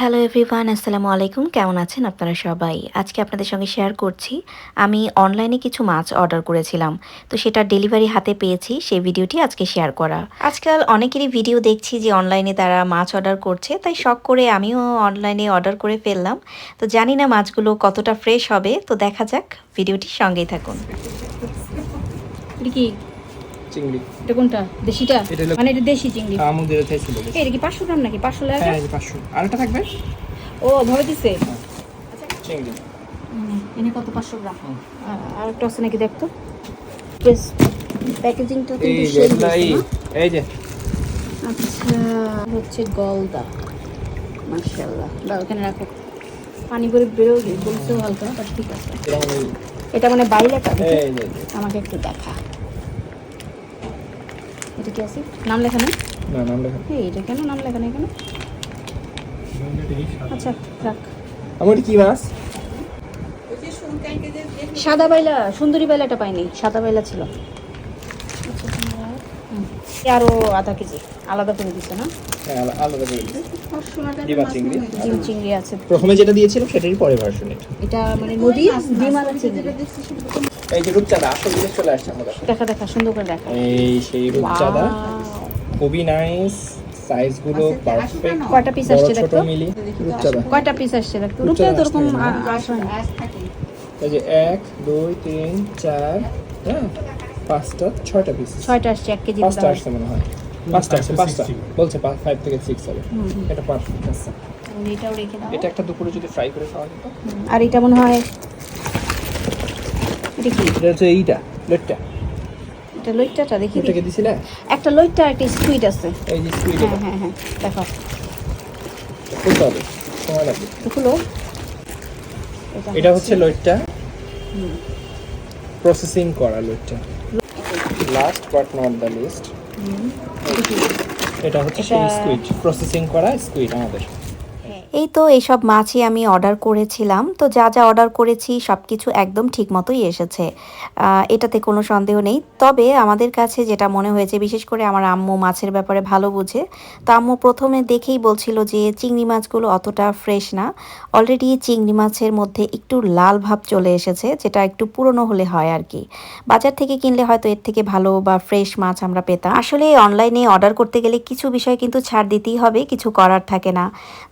Hello everyone আসসালামু আলাইকুম। কেমন আছেন আপনারা সবাই? আজকে আপনাদের সঙ্গে শেয়ার করছি। আমি অনলাইনে কিছু মাছ অর্ডার করেছিলাম। তো সেটা ডেলিভারি হাতে পেয়েছি। সেই ভিডিওটি আজকে শেয়ার করা। আজকাল অনেকেরই ভিডিও দেখছি যে অনলাইনে তারা মাছ অর্ডার করছে। তাই শখ করে আমিও অনলাইনে অর্ডার করে ফেললাম। তো জানি না মাছগুলো কতটা ফ্রেশ হবে। তো দেখা যাক ভিডিওটি সঙ্গেই থাকুন। চিংড়ি। এটা কোনটা? দেশিটা? এটা মানে এটা দেশি চিংড়ি। আমাদের চাইছিল এই, এটা কি পাঁচশো গ্রাম নাকি? পাঁচশো লাগে হ্যাঁ এই যে পাঁচশো। আরেকটা থাকবে? ও ধরে দিছে? চিংড়ি। এনে কত? পাঁচশো গ্রাম। আর একটা আছে নাকি দেখতো? বেশ প্যাকেজিংটা কিন্তু সেই এই যে। আচ্ছা হচ্ছে গলদা। মার্শাল্লাহ বা ওখানে রাখো। পানি করে বলছেও হালকা বাট ঠিক আছে। এটা মানে যে। আমাকে একটু দেখা। এটা কি আছে? নাম লেখা নেই? না নাম লেখা এই এটা কেন নাম লেখা নেই কেন আচ্ছা রাখ। আমার কি মাছ সাদা বাইলা সুন্দরী বাইলাটা পাইনি সাদা বাইলা ছিল। হুম। এ আরও আধা কেজি। আলাদা করে দিছে না? হ্যাঁ আলাদা করে দিই। চিংড়ি জিম চিংড়ি আছে। প্রথমে যেটা দিয়েছিলাম সেটারই পরে ভার্সন এটা। মানে নদীর ডিমালা চিংড়ি। এই যে রূপচাঁদা আসল জিনিস চলে আসছে আমাদের দেখা দেখা সুন্দর করে দেখা। এই সেই রূপচাঁদা! খুবই নাইস সাইজগুলো পারফেক্ট কয়টা piece আসছে দেখতো? মিলি। রূপচাঁদা। কয়টা পিস আসছে রূপচাঁদা তো না। আসে না। এই যে এক দুই তিন চার হ্যাঁ। পাঁচটা ছয়টা পিস ছয়টা আসছে এক কেজি পাঁচটা আসছে মনে হয়। পাঁচটা আসছে পাঁচটা বলছে ফাইভ থেকে সিক্স হবে। এটা পারফেক্ট আছে এটাও রেখে দাও। এটা একটা দুপুরে যদি ফ্রাই করে খাওয়া যেত। আর এটা মনে হয় এটা কি? এটা হচ্ছে এইটা লেটটা এটা লইট্টাটা দেখি। এটাকে দিছিলে? একটা লইট্টা একটা স্কুইড আছে। এই যে স্কুইড হ্যাঁ হ্যাঁ হ্যাঁ দেখো। খুলতে হবে সময় লাগবে। খুলো। এটা হচ্ছে লইটটা। প্রসেসিং করা লোকটা। Last but not the least এটা হচ্ছে সেই স্কুইড প্রসেসিং করা স্কুইড আমাদের। এই তো এইসব মাছই আমি অর্ডার করেছিলাম। তো যা যা অর্ডার করেছি সব কিছু একদম ঠিক মতোই এসেছে। এটাতে কোনো সন্দেহ নেই। তবে আমাদের কাছে যেটা মনে হয়েছে, বিশেষ করে আমার আম্মু মাছের ব্যাপারে ভালো বুঝে, তো আম্মু প্রথমে দেখেই বলছিল যে চিংড়ি মাছগুলো অতটা ফ্রেশ না। অলরেডি চিংড়ি মাছের মধ্যে একটু লাল ভাব চলে এসেছে, যেটা একটু পুরনো হলে হয় আর কি। বাজার থেকে কিনলে হয়তো এর থেকে ভালো বা ফ্রেশ মাছ আমরা পেতাম। আসলে অনলাইনে অর্ডার করতে গেলে কিছু বিষয় কিন্তু ছাড় দিতেই হবে, কিছু করার থাকে না।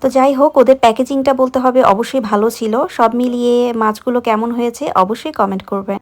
তো যাই হোক, ওদের প্যাকেজিংটা বলতে হবে অবশ্যই ভালো ছিল। সব মিলিয়ে মাছগুলো কেমন হয়েছে অবশ্যই কমেন্ট করবেন।